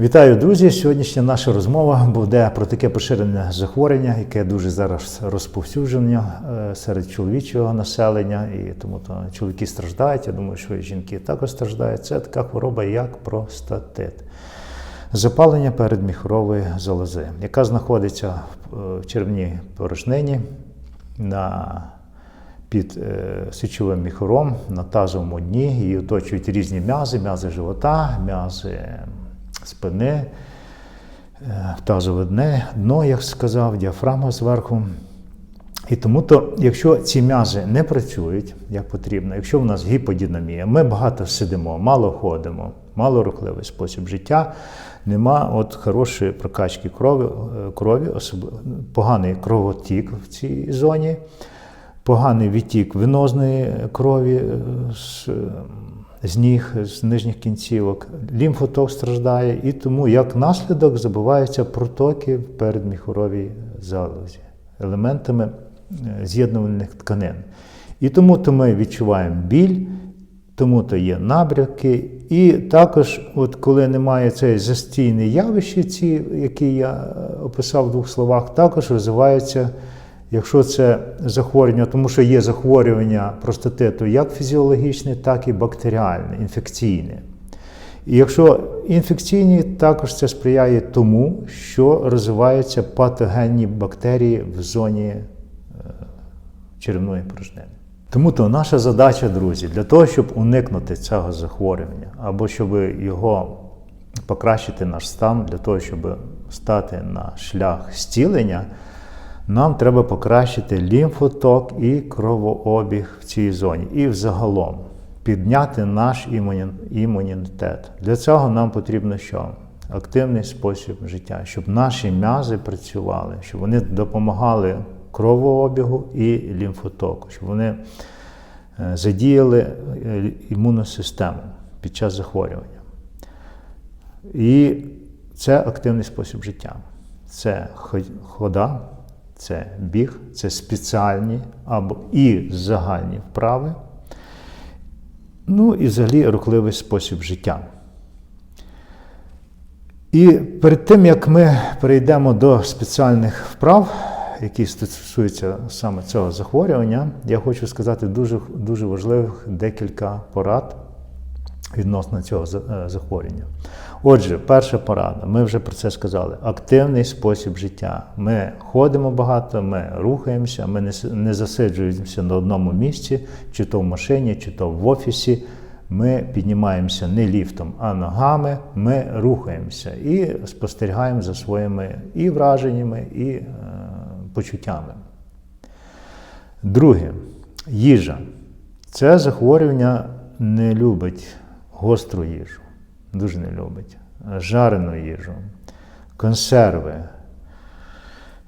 Вітаю, друзі! Сьогоднішня наша розмова буде про таке поширене захворювання, яке дуже зараз розповсюджене е, серед чоловічого населення, і тому то чоловіки страждають. Я думаю, що і жінки також страждають. Це така хвороба, як простатит. Запалення передміхорової залози, яка знаходиться в е, червній порожнині на під е, сечовим міхором на тазовому дні. Її оточують різні м'язи, м'язи живота, м'язи спини, е, тазове дно, як сказав, діафрагма зверху. І тому, то, якщо ці м'язи не працюють як потрібно, якщо в нас гіподінамія, ми багато сидимо, мало ходимо, мало рухливий спосіб життя, нема от хорошої прокачки крові, е, крові особ- поганий кровотік в цій зоні, поганий відтік венозної крові е, з, з ніг, з нижніх кінцівок, лімфоток страждає, і тому як наслідок забиваються протоки в передміхоровій залозі елементами е, з'єднувальних тканин. І тому то ми відчуваємо біль, тому то є набряки. І також, от коли немає цієї застійної явища, ці, які я е, описав в двох словах, також розвиваються, якщо це захворювання, тому що є захворювання простатиту як фізіологічне, так і бактеріальне, інфекційне. І якщо інфекційні, також це сприяє тому, що розвиваються патогенні бактерії в зоні е, черевної порожнини. Тому то наша задача, друзі, для того, щоб уникнути цього захворювання, або щоб його покращити наш стан, для того, щоб стати на шлях зцілення, нам треба покращити лімфоток і кровообіг в цій зоні. І взагалом підняти наш імунітет. Для цього нам потрібно що? Активний спосіб життя, щоб наші м'язи працювали, щоб вони допомагали кровообігу і лімфотоку, щоб вони е, задіяли е, імунну систему під час захворювання. І це активний спосіб життя. Це хода, це біг, це спеціальні або і загальні вправи. Ну і взагалі рухливий спосіб життя. І перед тим, як ми перейдемо до спеціальних вправ, які стосуються саме цього захворювання, я хочу сказати дуже, дуже важливих декілька порад відносно цього е, захворювання. Отже, перша порада, ми вже про це сказали: активний спосіб життя. Ми ходимо багато, ми рухаємося, ми не, засиджуємося на одному місці, чи то в машині, чи то в офісі. Ми піднімаємося не ліфтом, а ногами, ми рухаємося і спостерігаємо за своїми і враженнями, і е, почуттями. Друге, їжа. Це захворювання не любить гостру їжу, дуже не любить. Жарену їжу, консерви,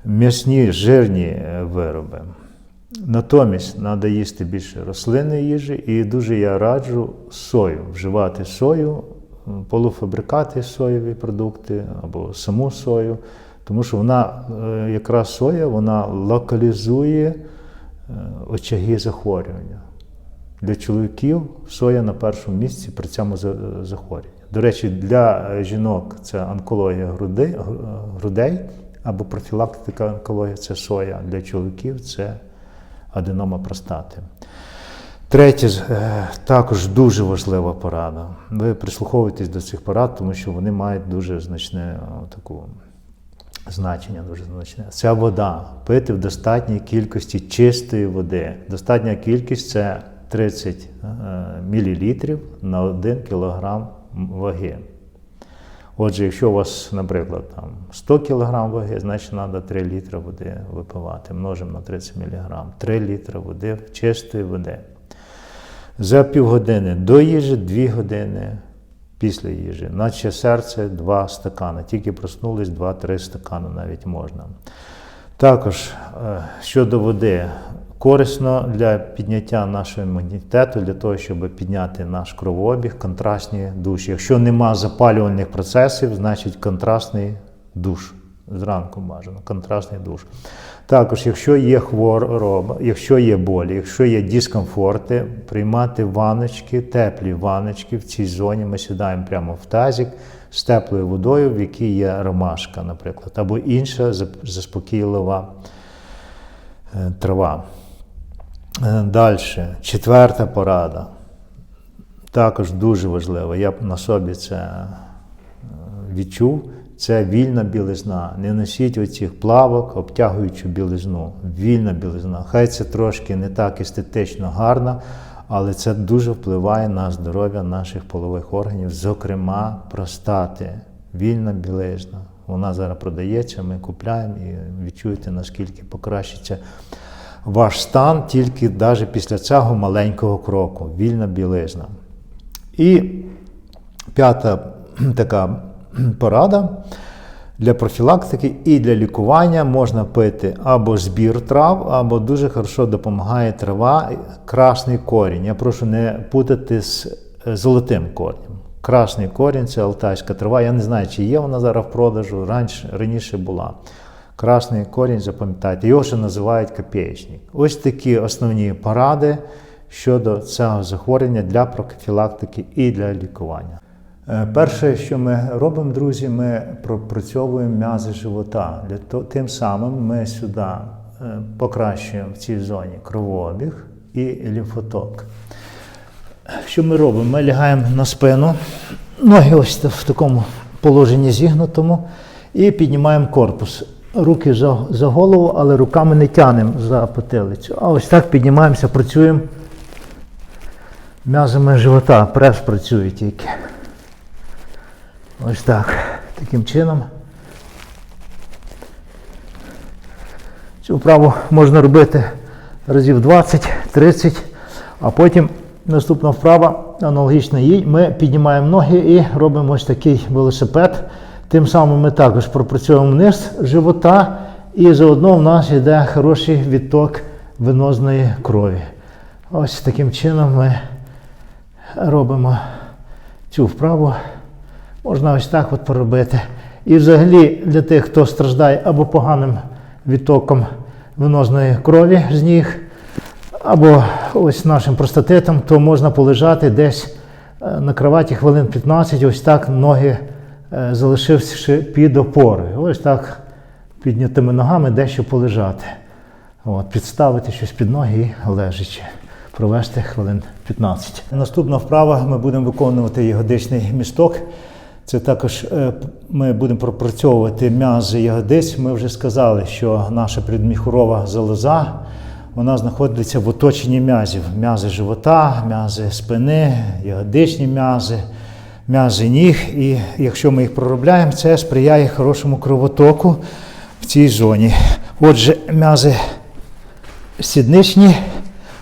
м'ясні жирні вироби. Натомість треба їсти більше рослинної їжі, і дуже я раджу сою, вживати сою, полуфабрикати соєві продукти або саму сою, тому що вона е, якраз соя вона локалізує е, очаги захворювання. Для чоловіків соя на першому місці при цьому за- захворюванні. До речі, для е, жінок це онкологія груди- грудей або профілактика онкології це соя. Для чоловіків це аденома простати. Третє, е, також дуже важлива порада. Ви прислуховуєтесь до цих порад, тому що вони мають дуже значне таку значення дуже значне. Це вода. Пити в достатній кількості чистої води. Достатня кількість це 30 мл на 1 кг ваги. Отже, якщо у вас, наприклад, там 100 кг ваги, значить треба 3 літри води випивати. Множимо на 30 мг. 3 літри води, чистої води. За півгодини до їжі, 2 години після їжі. Наче серце 2 стакани. Тільки проснулись 2-3 стакани навіть можна. Також е, щодо води, корисно для підняття нашого імунітету, для того, щоб підняти наш кровообіг, контрастні душі. Якщо нема запалювальних процесів, значить контрастний душ. Зранку бажано, контрастний душ. Також, якщо є хвороба, якщо є болі, якщо є дискомфорти, приймати ваночки, теплі ваночки в цій зоні. Ми сідаємо прямо в тазик, з теплою водою, в якій є ромашка, наприклад, або інша заспокійлива е, трава. Далі, четверта порада. Також дуже важливо. Я на собі це е, відчув. Це вільна білизна. Не носіть оцих плавок, обтягуючу білизну. Вільна білизна. Хай це трошки не так естетично гарно, але це дуже впливає на здоров'я наших полових органів, зокрема простати. Вільна білизна. Вона зараз продається, ми купляємо і відчуєте, наскільки покращиться ваш стан тільки навіть після цього маленького кроку. Вільна білизна. І п'ята така порада. Для профілактики і для лікування можна пити або збір трав, або дуже хорошо допомагає трава красний корінь. Я прошу не путати з е, золотим коренем. Красний корінь це алтайська трава. Я не знаю, чи є вона зараз в продажу. Раніше, раніше була. Красний корінь, запам'ятайте, його ще називають копеечник. Ось такі основні поради щодо цього захворювання для профілактики і для лікування. Е, Перше, що ми робимо, друзі, ми пропрацьовуємо м'язи живота. Тим самим ми сюди е, покращуємо в цій зоні кровообіг і лімфоток. Що ми робимо? Ми лягаємо на спину, ноги ось в такому положенні зігнутому, і піднімаємо корпус. Руки за, за голову, але руками не тянемо за потилицю. А ось так піднімаємося, працюємо м'язами живота. Прес працює тільки. Ось так. Таким чином. Цю вправу можна робити разів 20-30, а потім наступна вправа аналогічна їй. Ми піднімаємо ноги і робимо ось такий велосипед. Тим самим ми також пропрацьовуємо вниз живота, і заодно в нас йде хороший відток венозної крові. Ось таким чином ми робимо цю вправу. Можна ось так от поробити. І взагалі для тих, хто страждає або поганим відтоком венозної крові з ніг, або ось нашим простатитом, то можна полежати десь е, на кроваті хвилин 15, ось так ноги залишивши під опорою. Ось так піднятими ногами дещо полежати. От, підставити щось під ноги і лежачи. Провести хвилин 15. Наступна вправа ми будемо виконувати ягодичний місток. Це також е, ми будемо пропрацьовувати м'язи ягодиць. Ми вже сказали, що наша підміхурова залоза вона знаходиться в оточенні м'язів. М'язи живота, м'язи спини, ягодичні м'язи, м'язи ніг. І якщо ми їх проробляємо, це сприяє хорошому кровотоку в цій зоні. Отже, м'язи сідничні,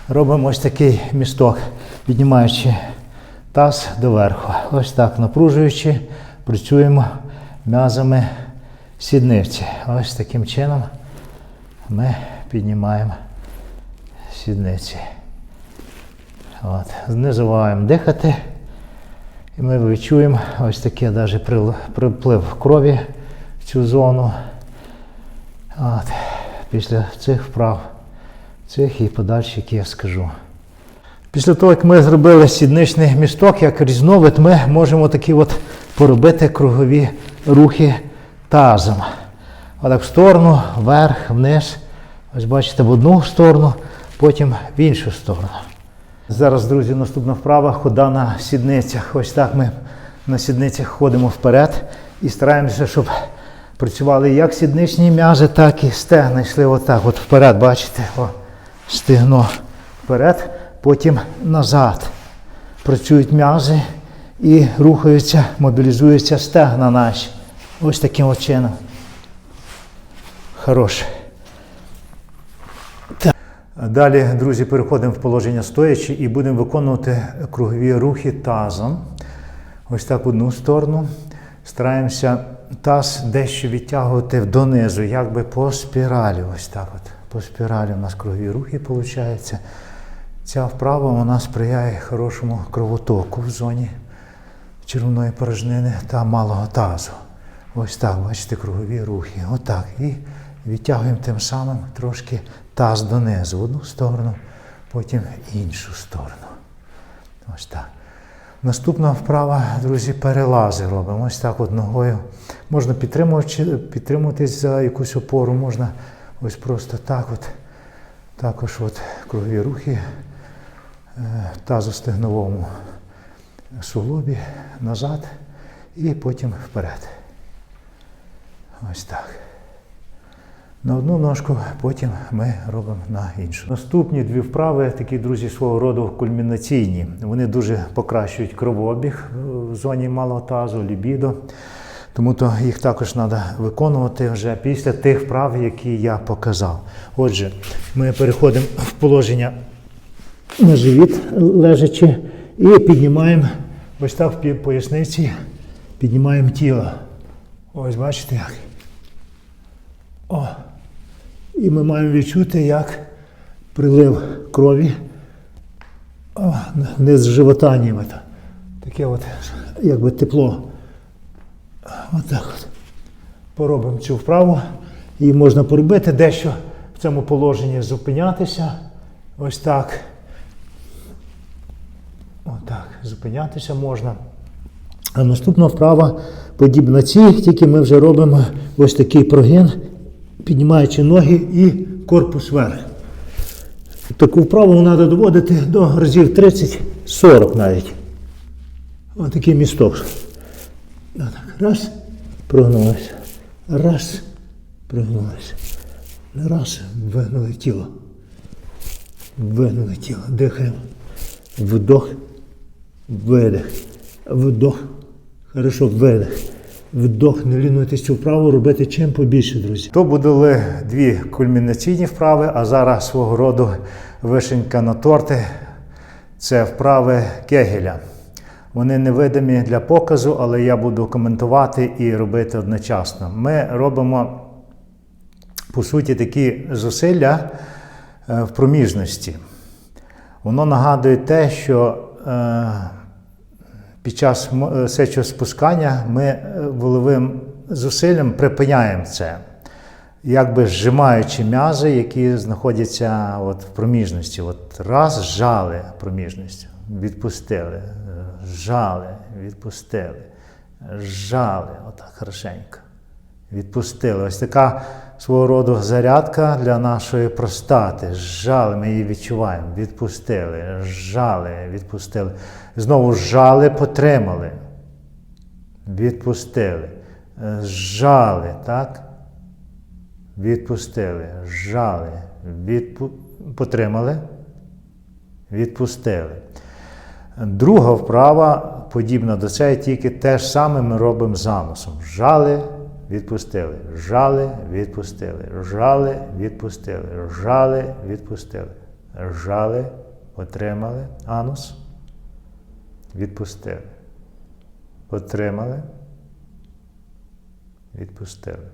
робимо ось такий місток, піднімаючи таз доверху. Ось так напружуючи, працюємо м'язами сідниці. Ось таким чином ми піднімаємо сідниці. От. Не забуваємо дихати. І ми відчуємо ось такий навіть приплив крові в цю зону. От. Після цих вправ, цих і подальших, які я скажу. Після того, як ми зробили сідничний місток, як різновид, ми можемо такі от поробити кругові рухи тазом. Отак в сторону, вверх, вниз. Ось бачите, в одну сторону, потім в іншу сторону. Зараз, друзі, наступна вправа хода на сідницях. Ось так ми на сідницях ходимо вперед і стараємося, щоб працювали як сідничні м'язи, так і стегна. Йшли отак, от вперед, бачите, о, стегно вперед потім назад. Працюють м'язи і рухаються, мобілізуються стегна наші. Ось таким чином. Хороше. Далі, друзі, переходимо в положення стоячи і будемо виконувати кругові рухи тазом. Ось так в одну сторону. Стараємося таз дещо відтягувати донизу, якби по спіралі. Ось так от. По спіралі у нас кругові рухи виходить. Ця вправа вона сприяє хорошому кровотоку в зоні червоної порожнини та малого тазу. Ось так, бачите, кругові рухи. Отак. І відтягуємо тим самим трошки таз донизу в одну сторону, потім іншу сторону. Ось так. Наступна вправа, друзі, перелази робимо. Ось так от ногою. Можна підтримуватись за якусь опору, можна ось просто так от. Також от кругові рухи е, тазостегновому суглобі назад і потім вперед. Ось так. На одну ножку, потім ми робимо на іншу. Наступні дві вправи, такі друзі, свого роду кульмінаційні. Вони дуже покращують кровообіг в зоні малого тазу, лібідо. Тому то їх також треба виконувати вже після тих вправ, які я показав. Отже, ми переходимо в положення на живіт лежачи і піднімаємо ось так в поясниці, піднімаємо тіло. Ось бачите як. О. І ми маємо відчути, як прилив крові о, вниз живота нібито. Таке от, якби тепло. Отак от. Поробимо цю вправу. Її можна поробити дещо в цьому положенні зупинятися. Ось так. Отак. Зупинятися можна. А наступна вправа подібна цій, тільки ми вже робимо ось такий прогин, піднімаючи ноги і корпус вверх. Таку вправу треба доводити до разів 30-40 навіть. Ось такий місток. Отак. Раз, прогнулися. Раз, прогнулися. Раз, вигнули тіло. Вигнули тіло. Дихаємо. Вдох, видих. Вдох. Хорошо, видих. Вдох, не лінуйтесь цю вправу робити чим побільше, друзі. То були дві кульмінаційні вправи, а зараз свого роду вишенька на торти. Це вправи Кегеля. Вони невидимі для показу, але я буду коментувати і робити одночасно. Ми робимо, по суті, такі зусилля е, в проміжності. Воно нагадує те, що е, під час е, сечоспускання ми е, волевим зусиллям припиняємо це, якби зжимаючи м'язи, які знаходяться от в проміжності. От раз зжали проміжність, відпустили, е, зжали, відпустили, зжали, отак хорошенько. Відпустили. Ось така свого роду зарядка для нашої простати. Зжали, ми її відчуваємо. Відпустили, зжали, відпустили. Знову зжали, потримали. Відпустили. Зжали, так? Відпустили. Зжали. Відпу... Потримали. Відпустили. Друга вправа, подібна до цієї, тільки те ж саме ми робимо заносом. Жали, відпустили, жали, відпустили, жали, відпустили, жали, відпустили, жали, отримали, анус, відпустили. Отримали, відпустили.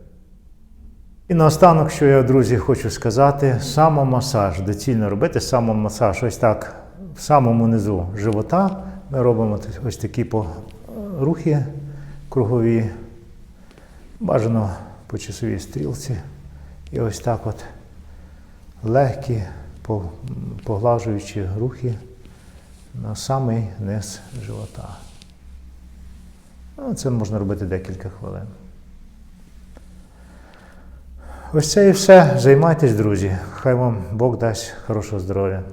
І наостанок, що я, друзі, хочу сказати, самомасаж. Доцільно робити самомасаж. Ось так, в самому низу живота. Ми робимо ось такі рухи кругові, бажано по часовій стрілці. І ось так от легкі, поглажуючі рухи на самий низ живота. Ну, Це можна робити декілька хвилин. Ось це і все. Займайтесь, друзі. Хай вам Бог дасть хорошого здоров'я.